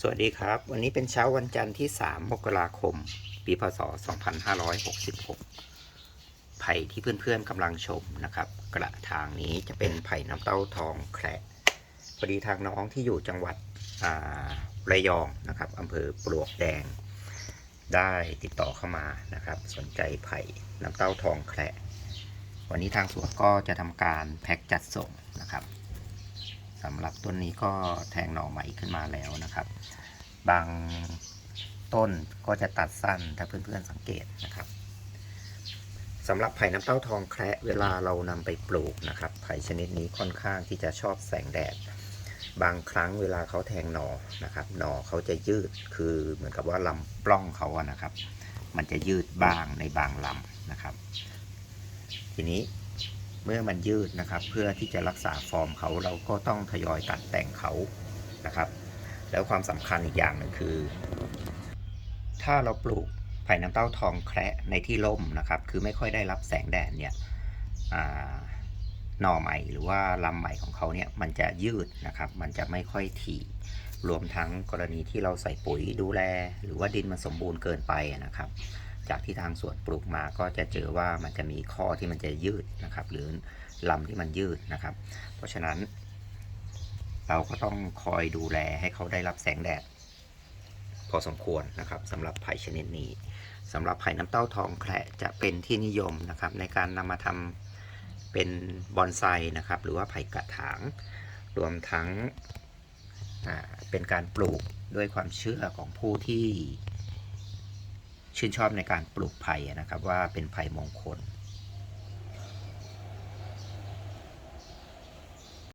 สวัสดีครับ วันนี้เป็นเช้าวันจันทร์ที่ 3 มกราคม ปีพศ 2566 ไผ่ที่เพื่อนๆกำลังชมนะครับ กระถางนี้จะเป็นไผ่น้ำเต้าทองแคระพอดีทางน้องที่อยู่จังหวัดระยองนะครับอำเภอปลวกแดง ได้ติดต่อเข้ามานะครับ สนใจไผ่น้ำเต้าทองแคระวันนี้ทางสวนก็จะทำการแพ็กจัดส่งนะครับ สำหรับต้นนี้ก็แทงหน่อใหม่ขึ้นมาแล้วนะครับ บางต้นก็จะตัดสั้นถ้าเพื่อนๆสังเกตนะครับสำหรับไผ่น้ำเต้าทองแคระเวลาเรานำไปปลูกนะครับ ไผ่ชนิดนี้ค่อนข้างที่จะชอบแสงแดด บางครั้งเวลาเขาแทงหน่อนะครับ หน่อเขาจะยืดคือเหมือนกับว่าลำปล้องเขาอะนะครับ มันจะยืดบ้างในบางลำนะครับ ทีนี้ เมื่อมันยืดนะครับ เพื่อที่จะรักษาฟอร์มเขาเราก็ต้องทยอยตัดแต่งเขานะครับ แล้วความสำคัญอีกอย่างหนึ่งคือ ถ้าเราปลูกไผ่น้ำเต้าทองแคระในที่ร่มนะครับ คือไม่ค่อยได้รับแสงแดดเนี่ยหน่อใหม่หรือว่าลำใหม่ของเขาเนี่ยมันจะยืดนะครับ มันจะไม่ค่อยถี่รวมทั้งกรณีที่เราใส่ปุ๋ยดูแล หรือว่าดินมันสมบูรณ์เกินไปนะครับ จากที่ทางสวนปลูกมาก็จะเจอว่ามันจะมีข้อที่มันจะยืดนะครับ หรือลำที่มันยืดนะครับ เพราะฉะนั้น เราก็ต้องคอยดูแลให้เขาได้รับแสงแดด พอสมควรนะครับสำหรับไผ่ชนิดนี้สำหรับไผ่น้ำเต้าทองแคระจะเป็นที่นิยมนะครับ ในการนำมาทำเป็นบอนไซนะครับ หรือว่าไผ่กระถาง รวมทั้งเป็นการปลูกด้วยความเชื่อของผู้ที่ ชื่นชอบในการปลูกไผ่นะครับว่าเป็นไผ่มงคล